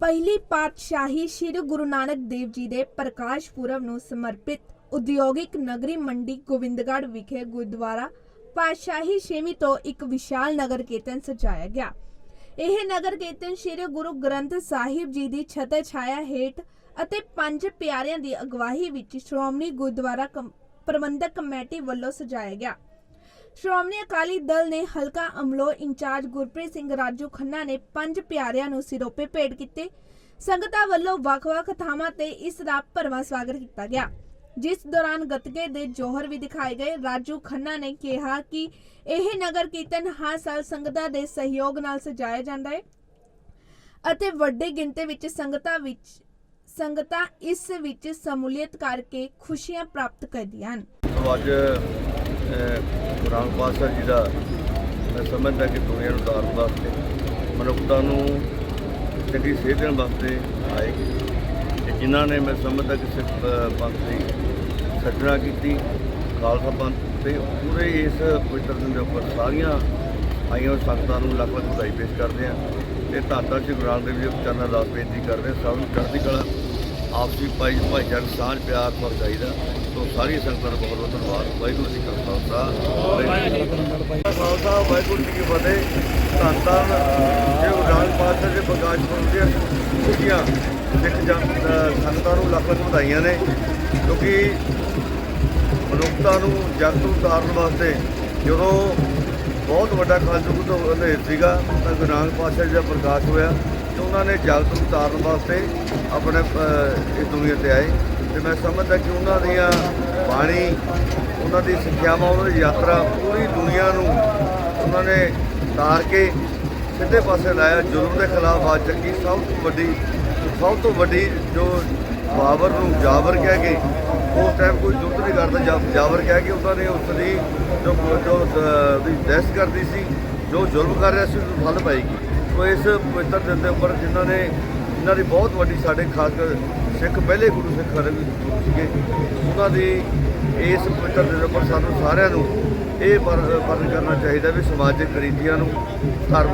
ਪਹਿਲੀ ਪਾਤਸ਼ਾਹੀ ਸ੍ਰੀ ਗੁਰੂ ਨਾਨਕ ਦੇਵ ਜੀ ਦੇ ਪ੍ਰਕਾਸ਼ ਪੁਰਬ ਨੂੰ ਸਮਰਪਿਤ ਉਦਯੋਗਿਕ ਨਗਰੀ ਮੰਡੀ ਗੋਬਿੰਦਗੜ੍ਹ ਵਿਖੇ ਗੁਰਦੁਆਰਾ ਪਾਤਸ਼ਾਹੀ ਛੇਵੀਂ ਤੋਂ ਇੱਕ ਵਿਸ਼ਾਲ ਨਗਰ ਕੀਰਤਨ ਸਜਾਇਆ ਗਿਆ। ਇਹ ਨਗਰ ਕੀਰਤਨ ਸ੍ਰੀ ਗੁਰੂ ਗ੍ਰੰਥ ਸਾਹਿਬ ਜੀ ਦੀ ਛਤਰ ਛਾਇਆ ਹੇਠ ਅਤੇ ਪੰਜ ਪਿਆਰਿਆਂ ਦੀ ਅਗਵਾਈ ਵਿੱਚ ਸ਼੍ਰੋਮਣੀ ਗੁਰਦੁਆਰਾ ਪ੍ਰਬੰਧਕ ਕਮੇਟੀ ਵੱਲੋਂ ਸਜਾਇਆ ਗਿਆ। ਸ਼੍ਰੋਮਣੀ ਅਕਾਲੀ ਦਲ ਨੇ ਹਲਕਾ ਅਮਲੋ ਇੰਚਾਰਜ ਗੁਰਪ੍ਰੀਤ ਸਿੰਘ ਰਾਜੂ ਖੰਨਾ ਨੇ ਪੰਜ ਪਿਆਰਿਆਂ ਨੂੰ ਸਿਰੋਪੇ ਭੇਟ ਕੀਤੇ। ਸੰਗਤਾਂ ਵੱਲੋਂ ਵੱਖ-ਵੱਖ ਥਾਵਾਂ ਤੇ ਇਸ ਦਾ ਭਰਵਾਂ ਸਵਾਗਤ ਕੀਤਾ ਗਿਆ। ਜਿਸ ਦੌਰਾਨ ਗੱਤਕੇ ਦੇ ਜੋਹਰ ਵੀ ਦਿਖਾਏ ਗਏ। ਰਾਜੂ ਖੰਨਾ ਨੇ ਕਿਹਾ ਕਿ ਇਹ ਨਗਰ ਕੀਰਤਨ ਹਰ ਸਾਲ ਸੰਗਤਾਂ ਦੇ ਸਹਿਯੋਗ ਨਾਲ ਸਜਾਇਆ ਜਾਂਦਾ ਹੈ ਅਤੇ ਵੱਡੀ ਗਿਣਤੀ ਵਿੱਚ ਸੰਗਤਾਂ ਵਿੱਚ ਸੰਗਤਾਂ ਇਸ ਵਿੱਚ ਸਮੂਲੀਅਤ ਕਰਕੇ ਖੁਸ਼ੀਆਂ ਪ੍ਰਾਪਤ ਕਰਦੀਆਂ ਹਨ। ਅੱਜ ਅਹ, ਪਾਤਸ਼ਾਹ ਜੀ ਦਾ ਮੈਂ ਸਮਝਦਾ ਕਿ ਦੁਨੀਆ ਨੂੰ ਉਤਾਰਨ ਵਾਸਤੇ ਮਨੁੱਖਤਾ ਨੂੰ ਚੰਗੀ ਸੇਧ ਦੇਣ ਵਾਸਤੇ ਆਏ। ਕਿ ਜਿਨ੍ਹਾਂ ਨੇ ਮੈਂ ਸਮਝਦਾ ਕਿ ਸਿੱਖ ਪੰਥ ਦੀ ਸੱਜਣਾ ਕੀਤੀ ਖਾਲਸਾ ਪੰਥ ਤੇ ਪੂਰੇ ਇਸ ਪਵਿੱਤਰ ਦਿਨ ਦੇ ਉੱਪਰ ਸਾਰੀਆਂ ਆਈਆਂ ਹੋਈਆਂ ਸੰਗਤਾਂ ਨੂੰ ਲੱਖ ਲੱਖ ਵਧਾਈ ਪੇਸ਼ ਕਰਦੇ ਹਾਂ ਤੇ ਧੰਨ ਧੰਨ ਸ਼੍ਰੀ ਗੁਰੂ ਨਾਨਕ ਦੇਵ ਜੀ ਚਰਨਾਂ ਅਰਦਾਸ ਬੇਨਤੀ ਕਰਦੇ ਸਭ ਨੂੰ ਚੜ੍ਹਦੀ ਕਲਾ ਆਪਸੀ ਭਾਈ ਭਾਈਚਾਰਕ ਸਾਂਝ ਪਿਆਰ ਪਰ ਚਾਹੀਦਾ। ਸੋ ਸਾਰੀ ਸੰਗਤਾਂ ਦਾ ਬਹੁਤ ਬਹੁਤ ਧੰਨਵਾਦ। ਵਾਹਿਗੁਰੂ ਜੀ ਕਾ ਖਾਲਸਾ। ਵਾਹਿਗੁਰੂ ਜੀ ਕੀ ਖਾਲਸਾ ਵਾਹਿਗੁਰੂ ਜੀ ਕੀ ਫਤਿਹ। ਧੰਨ ਧੰਨ ਜੇ ਗੁਰੂ ਨਾਨਕ ਪਾਤਸ਼ਾਹ ਦੇ ਪ੍ਰਕਾਸ਼ ਪੁਰਬ ਦੀਆਂ ਖੁਸ਼ੀਆਂ ਸਿੱਖ ਜਨ ਸੰਗਤਾਂ ਨੂੰ ਲੱਖ ਲੱਖ ਵਧਾਈਆਂ ਨੇ। ਕਿਉਂਕਿ ਮਨੁੱਖਤਾ ਨੂੰ ਜਗ ਤੋਂ ਉਤਾਰਨ ਵਾਸਤੇ ਜਦੋਂ ਬਹੁਤ ਵੱਡਾ ਕਲਯੁਗ ਤੋਂ ਹਨੇਰ ਸੀਗਾ, ਤਾਂ ਗੁਰੂ ਨਾਨਕ ਪਾਤਸ਼ਾਹ ਜੀ ਦਾ ਪ੍ਰਕਾਸ਼ ਹੋਇਆ। ਤੇ ਉਹਨਾਂ ਨੇ ਜਗ ਨੂੰ ਤਾਰਨ ਵਾਸਤੇ ਆਪਣੇ ਇਸ ਦੁਨੀਆ ਤੇ ਆਏ। ਤੇ ਮੈਂ ਸਮਝਦਾ ਕਿ ਉਹਨਾਂ ਦੀਆਂ ਬਾਣੀ, ਉਹਨਾਂ ਦੀ ਸਿੱਖਿਆਵਾਂ, ਉਹਨਾਂ ਦੀ ਯਾਤਰਾ ਪੂਰੀ ਦੁਨੀਆ ਨੂੰ ਉਹਨਾਂ ਨੇ ਤਾਰ ਕੇ ਸਿੱਧੇ ਪਾਸੇ ਲਾਇਆ। ਜ਼ੁਲਮ ਦੇ ਖਿਲਾਫ ਆਵਾਜ਼ ਚੱਕੀ ਸਭ ਤੋਂ ਵੱਡੀ, ਸਭ ਤੋਂ ਵੱਡੀ ਜੋ ਬਾਬਰ ਨੂੰ ਜਾਬਰ ਕਹਿ ਕੇ ਉਸ ਟਾਈਮ ਕੋਈ ਜ਼ੁਲਮ ਨਹੀਂ ਕਰਦਾ। ਜਾ- ਜਾਬਰ ਕਹਿ ਕੇ ਉਹਨਾਂ ਨੇ ਉਸ ਦੀ ਜੋ ਜੋ ਦੀ ਦਹਿਸ਼ਤ ਕਰਦੀ ਸੀ, ਜੋ ਜ਼ੁਲਮ ਕਰ ਰਿਹਾ ਸੀ, ਉਸ ਨੂੰ ਫਲ ਪਾਏਗੀ। ਸੋ ਇਸ ਪਵਿੱਤਰ ਦਿਨ ਦੇ ਉੱਪਰ ਜਿਨ੍ਹਾਂ ਨੇ, ਜਿਨ੍ਹਾਂ ਦੀ ਬਹੁਤ ਵੱਡੀ ਸਾਡੇ ਖਾਸ ਕਰ ਸਿੱਖ, ਪਹਿਲੇ ਗੁਰੂ ਸਿੱਖ ਹਰੇ ਵੀ ਸੀਗੇ, ਉਹਨਾਂ ਦੀ ਇਸ ਪਵਿੱਤਰ ਦਿਨ ਉੱਪਰ ਸਾਨੂੰ ਸਾਰਿਆਂ ਨੂੰ ਇਹ ਵਰ- ਵਰਣ ਕਰਨਾ ਚਾਹੀਦਾ ਵੀ ਸਮਾਜਿਕ ਕਰੀਤੀਆਂ ਨੂੰ ਧਰਮ